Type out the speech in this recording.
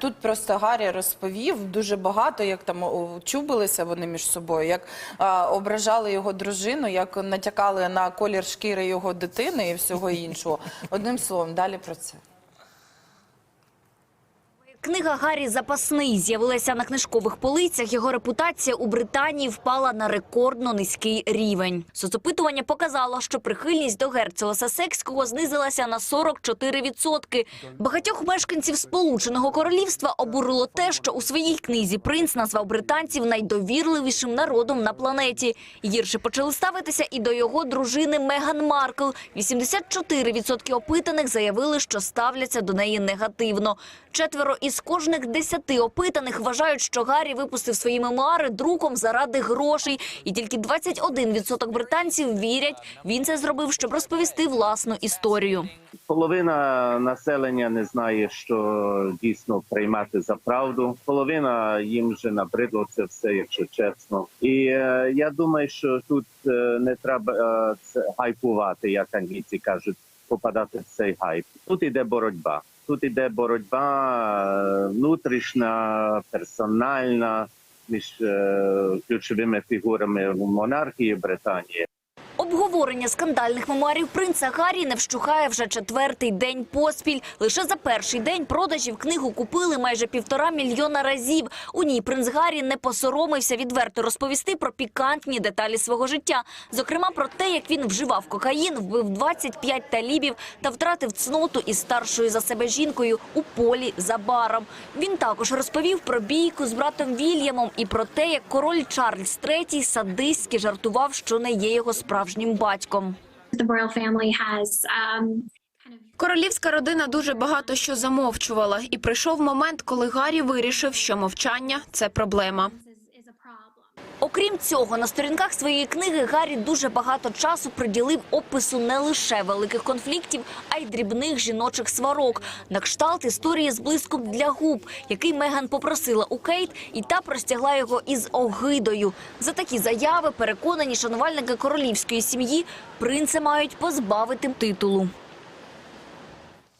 Тут просто Гаррі розповів дуже багато, як там чубилися вони між собою, як а, ображали його дружину, як натякали на колір шкіри його дитини і всього іншого. Одним словом, далі про це. Книга Гаррі запасний з'явилася на книжкових полицях. Його репутація у Британії впала на рекордно низький рівень. Соцопитування показало, що прихильність до герцога Сасекського знизилася на 44%. Багатьох мешканців Сполученого Королівства обурило те, що у своїй книзі принц назвав британців найдовірливішим народом на планеті. Гірше почали ставитися і до його дружини Меган Маркл. 84% опитаних заявили, що ставляться до неї негативно. Четверо із кожних десяти опитаних вважають, що Гаррі випустив свої мемуари друком заради грошей. І тільки 21% британців вірять, він це зробив, щоб розповісти власну історію. Половина населення не знає, що дійсно приймати за правду. Половина їм вже набридло це все, якщо чесно. І е, я думаю, що тут е, не треба е, гайпувати, як англійці кажуть, попадати в цей гайп. Тут іде боротьба. Тут іде боротьба е, внутрішня, персональна між е, ключовими фігурами монархії Британії. Обговорення скандальних мемуарів принца Гаррі не вщухає вже четвертий день поспіль. Лише за перший день продажів книгу купили майже півтора мільйона разів. У ній принц Гаррі не посоромився відверто розповісти про пікантні деталі свого життя. Зокрема, про те, як він вживав кокаїн, вбив 25 талібів та втратив цноту із старшою за себе жінкою у полі за баром. Він також розповів про бійку з братом Вільямом і про те, як король Чарльз III садистськи жартував, що не є його справжнім батьком. family has um, Королівська родина дуже багато що замовчувала, і прийшов момент, коли Гаррі вирішив, що мовчання це проблема. Окрім цього, на сторінках своєї книги Гаррі дуже багато часу приділив опису не лише великих конфліктів, а й дрібних жіночих сварок, на кшталт історії з блиском для губ, який Меган попросила у Кейт, і та простягла його із огидою. За такі заяви переконані шанувальники королівської сім'ї принца мають позбавити титулу.